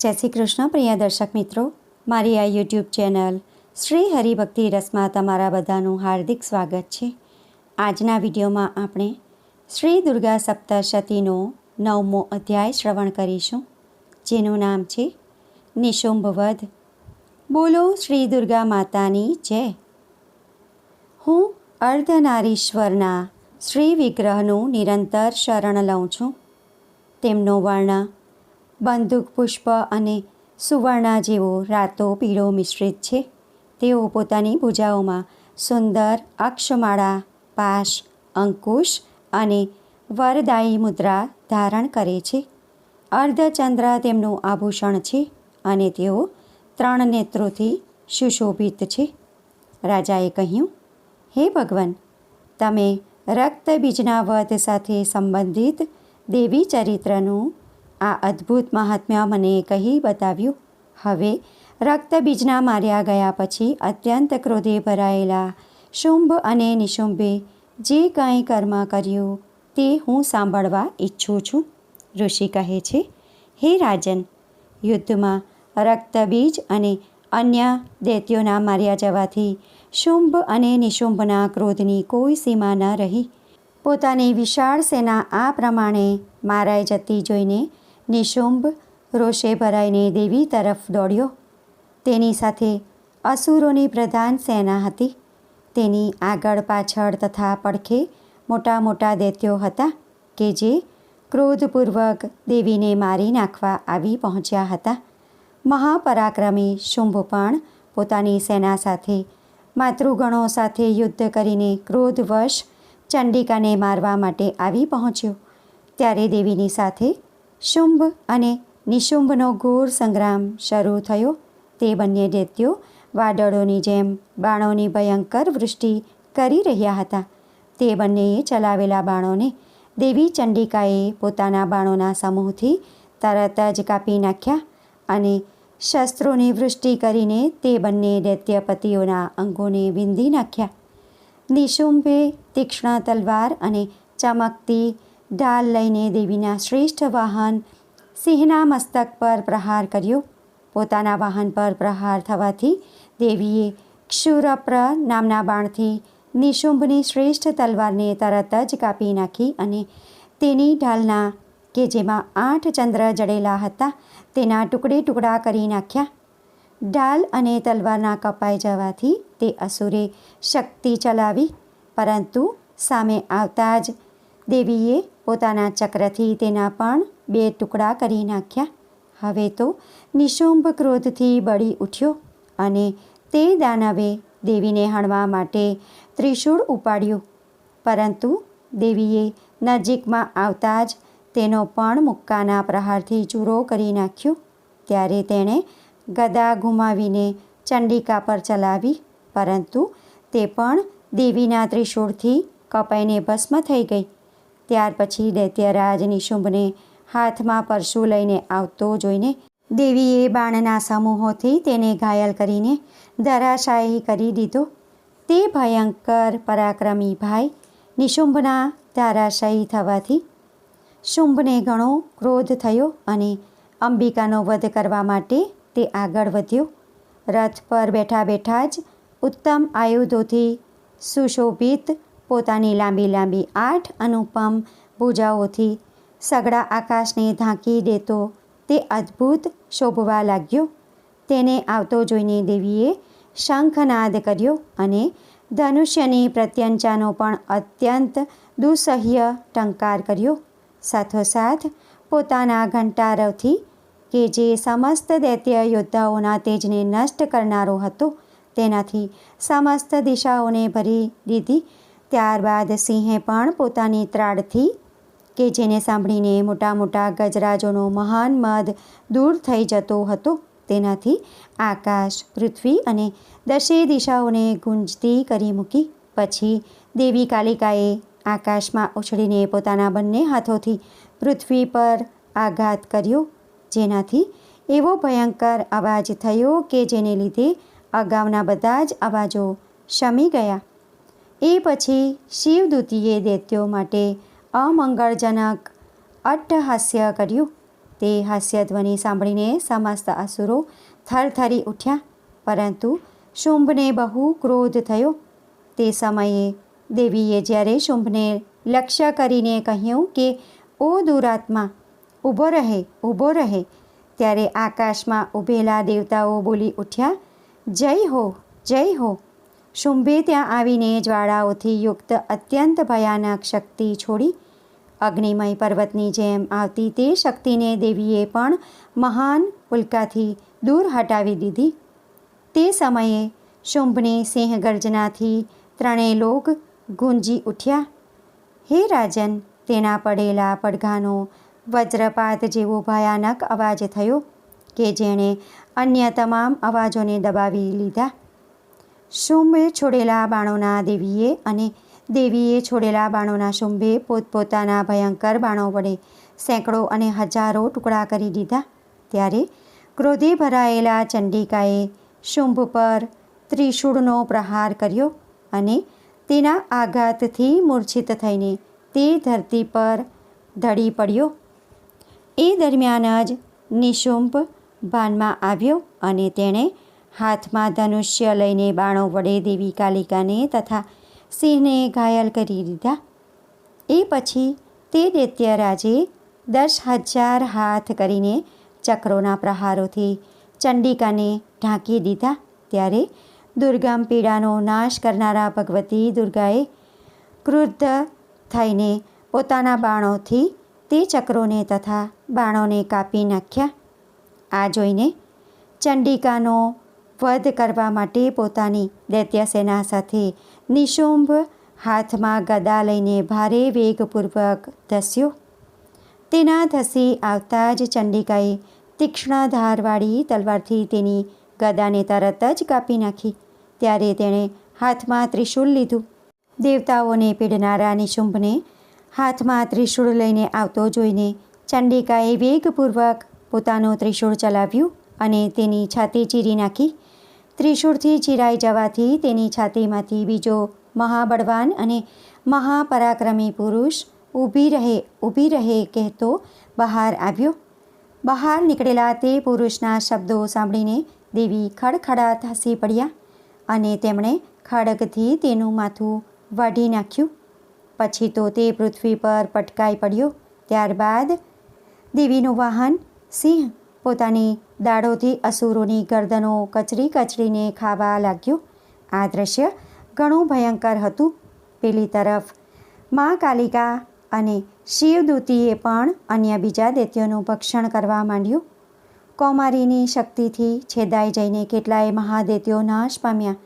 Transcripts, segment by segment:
જય શ્રી કૃષ્ણ, પ્રિય દર્શક મિત્રો. મારી આ યુટ્યુબ ચેનલ શ્રી હરિભક્તિ રસમાં તમારા બધાનું હાર્દિક સ્વાગત છે. આજના વિડીયોમાં આપણે શ્રી દુર્ગા સપ્તશતીનો નવમો અધ્યાય શ્રવણ કરીશું, જેનું નામ છે નિશુંભવધ બોલો શ્રી દુર્ગા માતાની જય. હું અર્ધનારીશ્વરના શ્રી વિગ્રહનું નિરંતર શરણ લઉં છું. તેમનો વર્ણ બંદૂક, પુષ્પ અને સુવર્ણા જેવો રાતો, પીળો, મિશ્રિત છે. તેઓ પોતાની પૂજાઓમાં સુંદર અક્ષમાળા, પાશ, અંકુશ અને વરદાયી મુદ્રા ધારણ કરે છે. અર્ધચંદ્ર તેમનું આભૂષણ છે અને તેઓ ત્રણ નેત્રોથી સુશોભિત છે. રાજાએ કહ્યું, હે ભગવાન, તમે રક્તબીજના વધ સાથે સંબંધિત દેવી ચરિત્રનું આ અદ્ભુત મહાત્મ્ય મને કહી બતાવ્યું. હવે રક્તબીજના માર્યા ગયા પછી અત્યંત ક્રોધે ભરાયેલા શુંભ અને નિશુંભે જે કાંઈ કર્મ કર્યું તે હું સાંભળવા ઈચ્છું છું. ઋષિ કહે છે, હે રાજન, યુદ્ધમાં રક્તબીજ અને અન્ય દૈત્યોના માર્યા જવાથી શુંભ અને નિશુંભના ક્રોધની કોઈ સીમા ન રહી. પોતાની વિશાળ સેના આ પ્રમાણે મારાઈ જતી જોઈને નિશુંભ રોષે ભરાઈને દેવી તરફ દોડ્યો. તેની સાથે અસુરોની પ્રધાન સેના હતી. તેની આગળ પાછળ તથા પડખે મોટા મોટા દૈત્યો હતા કે જે ક્રોધપૂર્વક દેવીને મારી નાખવા આવી પહોંચ્યા હતા. મહાપરાક્રમી શુંભ પણ પોતાની સેના સાથે, માતૃગણો સાથે યુદ્ધ કરીને ક્રોધવશ ચંડિકાને મારવા માટે આવી પહોંચ્યો. ત્યારે દેવીની સાથે શુંભ અને નિશુંભનો ઘોર સંગ્રામ શરૂ થયો. તે બંને દૈત્યો વાદળોની જેમ બાણોની ભયંકર વૃષ્ટિ કરી રહ્યા હતા. તે બંનેએ ચલાવેલા બાણોને દેવી ચંડિકાએ પોતાના બાણોના સમૂહથી તરત જ કાપી નાખ્યા અને શસ્ત્રોની વૃષ્ટિ કરીને તે બંને દૈત્યપતિઓના અંગોને વિંધી નાખ્યા. નિશુંભે તીક્ષ્ણ તલવાર અને ચમકતી ઢાલ લઈને દેવીના શ્રેષ્ઠ વાહન સિંહના મસ્તક પર પ્રહાર કર્યો. પોતાના વાહન પર પ્રહાર થવાથી દેવીએ ક્ષુરપ્ર નામના બાણથી નિશુંભની શ્રેષ્ઠ તલવારને તરત જ કાપી નાખી અને તેની ઢાલના, કે જેમાં આઠ ચંદ્ર જડેલા હતા, તેના ટુકડે ટુકડા કરી નાખ્યા. ઢાલ અને તલવારના કપાઈ જવાથી તે અસુરે શક્તિ ચલાવી, પરંતુ સામે આવતા જ દેવીએ પોતાના ચક્રથી તેના પણ બે ટુકડા કરી નાખ્યા. હવે તો નિશુંભ ક્રોધથી બળી ઉઠ્યો અને તે દાનવે દેવીને હણવા માટે ત્રિશૂળ ઉપાડ્યું. પરંતુ દેવીએ નજીકમાં આવતા જ તેનો પણ મુક્કાના પ્રહારથી ચૂરો કરી નાખ્યો. ત્યારે તેણે ગદા ગુમાવીને ચંડિકા પર ચલાવી, પરંતુ તે પણ દેવીના ત્રિશૂળથી કપાઈને ભસ્મ થઈ ગઈ. ત્યાર પછી દૈત્યરાજ નિશુંભને હાથમાં પરશુ લઈને આવતો જોઈને દેવીએ બાણના સમૂહોથી તેને ઘાયલ કરીને ધરાશાયી કરી દીધો. તે ભયંકર પરાક્રમી ભાઈ નિશુંભના ધારાશાયી થવાથી શુંભને ઘણો ક્રોધ થયો અને અંબિકાનો વધ કરવા માટે તે આગળ વધ્યો. રથ પર બેઠા બેઠા જ ઉત્તમ આયુધોથી સુશોભિત પોતાની લાંબી લાંબી આઠ અનુપમ ભૂજાઓથી સગડા આકાશને ઢાંકી દેતો તે અદ્ભુત શોભવા લાગ્યો. તેને આવતો જોઈને દેવીએ શંખનાદ કર્યો અને ધનુષ્યની પ્રત્યંચાનો પણ અત્યંત દુસહ્ય ટંકાર કર્યો. સાથોસાથ પોતાના ઘંટારવથી કે જે સમસ્ત દૈત્ય યોદ્ધાઓના તેજને નષ્ટ કરનારો હતો, તેનાથી સમસ્ત દિશાઓને ભરી દીધી ત્યારબાદ સિંહે પણ પોતાની ત્રાડથી, કે જેને સાંભળીને મોટા મોટા ગજરાજોનો મહાન મદ દૂર થઈ જતો હતો, તેનાથી આકાશ, પૃથ્વી અને દશે દિશાઓને ગુંજતી કરી મૂકી. પછી દેવી કાલિકાએ આકાશમાં ઉછળીને પોતાના બંને હાથોથી પૃથ્વી પર આઘાત કર્યો, જેનાથી એવો ભયંકર અવાજ થયો કે જેને લીધે અગાઉના બધા જ અવાજો શમી ગયા. એ પછી શિવદૂતીએ દૈત્યો માટે અમંગળજનક અટ્ટહાસ્ય કર્યું. તે હાસ્યધ્વનિ સાંભળીને સમસ્ત અસુરો થરથરી ઉઠ્યા, પરંતુ શુંભને બહુ ક્રોધ થયો. તે સમયે દેવીએ જ્યારે શુંભને લક્ષ્ય કરીને કહ્યું કે, ઓ દુરાત્મા, ઊભો રહે ઊભો રહે, ત્યારે આકાશમાં ઊભેલા દેવતાઓ બોલી ઉઠ્યા, જય હો જય હો શુંભે ત્યાં આવીને જ્વાળાઓથી યુક્ત અત્યંત ભયાનક શક્તિ છોડી અગ્નિમય પર્વતની જેમ આવતી તે શક્તિને દેવીએ પણ મહાન ઉલ્કાથી દૂર હટાવી દીધી. તે સમયે શુંભને સિંહ ગર્જનાથી ત્રણેય લોક ગુંજી ઉઠ્યા. હે રાજન, તેના પડેલા પડઘાનો વજ્રપાત જેવો ભયાનક અવાજ થયો કે જેણે અન્ય તમામ અવાજોને દબાવી લીધા. શુંભે છોડેલા બાણોના દેવીએ અને દેવીએ છોડેલા બાણોના શુંભે પોતપોતાના ભયંકર બાણો વડે સેંકડો અને હજારો ટુકડા કરી દીધા. ત્યારે ક્રોધે ભરાયેલા ચંડિકાએ શુંભ પર ત્રિશૂળનો પ્રહાર કર્યો અને તેના આઘાતથી મૂર્છિત થઈને તે ધરતી પર ધડી પડ્યો. એ દરમિયાન જ નિશુંભ ભાનમાં આવ્યો અને તેણે હાથમાં ધનુષ્ય લઈને બાણો વડે દેવી કાલિકાને તથા સિંહને ઘાયલ કરી દીધા. એ પછી તે દૈત્યરાજે દસ હજાર હાથ કરીને ચક્રોના પ્રહારોથી ચંડિકાને ઢાંકી દીધા. ત્યારે દુર્ગમ પીડાનો નાશ કરનારા ભગવતી દુર્ગાએ ક્રુદ્ધ થઈને પોતાના બાણોથી તે ચક્રોને તથા બાણોને કાપી નાખ્યા. આ જોઈને ચંડિકાનો વધ કરવા માટે પોતાની દૈત્યસેના સાથે નિશુંભ હાથમાં ગદા લઈને ભારે વેગપૂર્વક ધસ્યો. તેના ધસી આવતા જ ચંડિકાએ તીક્ષ્ણ ધારવાળી તલવારથી તેની ગદાને તરત જ કાપી નાખી. ત્યારે તેણે હાથમાં ત્રિશૂળ લીધું. દેવતાઓને પીડનારા નિશુંભને હાથમાં ત્રિશૂળ લઈને આવતો જોઈને ચંડિકાએ વેગપૂર્વક પોતાનું ત્રિશૂળ ચલાવ્યું અને તેની છાતી ચીરી નાખી. ત્રિશૂળથી ચીરાઈ જવાથી તેની છાતીમાંથી બીજો મહાબળવાન અને મહાપરાક્રમી પુરુષ ઊભી રહે ઊભી રહે કહેતો બહાર આવ્યો. બહાર નીકળેલા તે પુરુષના શબ્દો સાંભળીને દેવી ખડખડાટ હસી પડ્યા અને તેમણે ખડગથી તેનું માથું વાઢી નાખ્યું. પછી તો તે પૃથ્વી પર પટકાઈ પડ્યો. ત્યારબાદ દેવીનું વાહન સિંહ પોતાની દાઢોથી અસુરોની ગરદનો કચરી કચરીને ખાવા લાગ્યો. આ દ્રશ્ય ઘણું ભયંકર હતું. પેલી તરફ મા કાલિકા અને શિવદૂતીએ પણ અન્ય બીજા દૈત્યોનું ભક્ષણ કરવા માંડ્યું. કૌમારીની શક્તિથી છેદાઈ જઈને કેટલાય મહાદૈત્યો નાશ પામ્યા.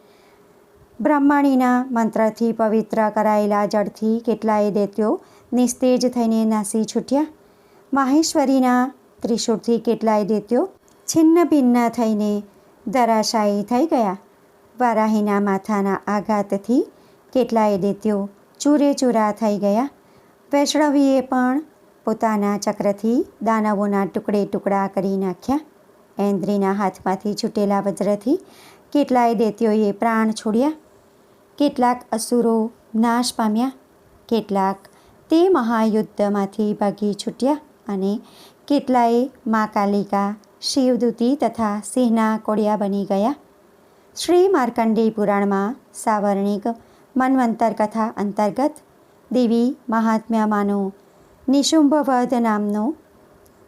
બ્રહ્માણીના મંત્રથી પવિત્ર કરાયેલા જળથી કેટલાય દૈત્યો નિસ્તેજ થઈને નાસી છૂટ્યા. માહેશ્વરીના ત્રિશૂળથી કેટલાય દૈત્યો છિન્ન ભિન્ન થઈને ધરાશાયી થઈ ગયા. વારાહીના માથાના આઘાતથી કેટલાય દૈત્યો ચૂરે ચૂરા થઈ ગયા. વૈષ્ણવીએ પણ પોતાના ચક્રથી દાનવોના ટુકડે ટુકડા કરી નાખ્યા. એન્દ્રીના હાથમાંથી છૂટેલા વજ્રથી કેટલાય દૈત્યોએ પ્રાણ છોડ્યા. કેટલાક અસુરો નાશ પામ્યા. કેટલાક તે મહાયુદ્ધમાંથી ભાગી છૂટ્યા અને કેટલાએ મા કાલિકા, શિવદૂતી તથા સિંહના કોડિયા બની ગયા. શ્રી માર્કંડેય પુરાણમાં સાવર્ણિક મન્વંતર કથા અંતર્ગત દેવી મહાત્મ્યમાંનો નિશુંભવધ નામનો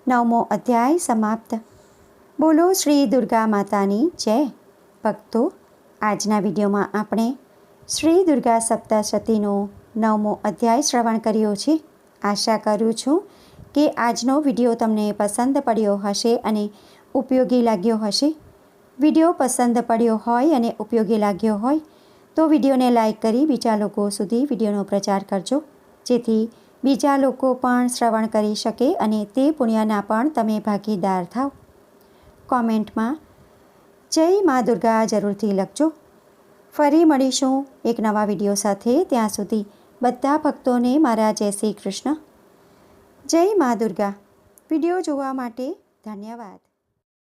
નવમો અધ્યાય સમાપ્ત. બોલો શ્રી દુર્ગા માતાની જય. ભક્તો, આજના વિડીયોમાં આપણે શ્રી દુર્ગા સપ્તશતીનો નવમો અધ્યાય શ્રવણ કર્યો છે. આશા કરું છું કે આજનો વીડિયો તમને પસંદ પડ્યો હશે અને ઉપયોગી લાગ્યો હશે? વીડિયો પસંદ પડ્યો હોય અને ઉપયોગી લાગ્યો હોય, તો વિડીયોને લાઇક કરી બીજા લોકો સુધી વિડીયોનો પ્રચાર કરજો. જેથી બીજા લોકો પણ શ્રવણ કરી શકે અને તે પુણ્યના પણ તમે ભાગીદાર થાવ. કોમેન્ટમાં, જય મા દુર્ગા જરૂરથી લખજો. ફરી મળીશું એક નવા વીડિયો સાથે. ત્યાં સુધી બધા ભક્તોને મારા જય શ્રી કૃષ્ણ. જય મા દુર્ગા. વીડિયો જોવા માટે ધન્યવાદ.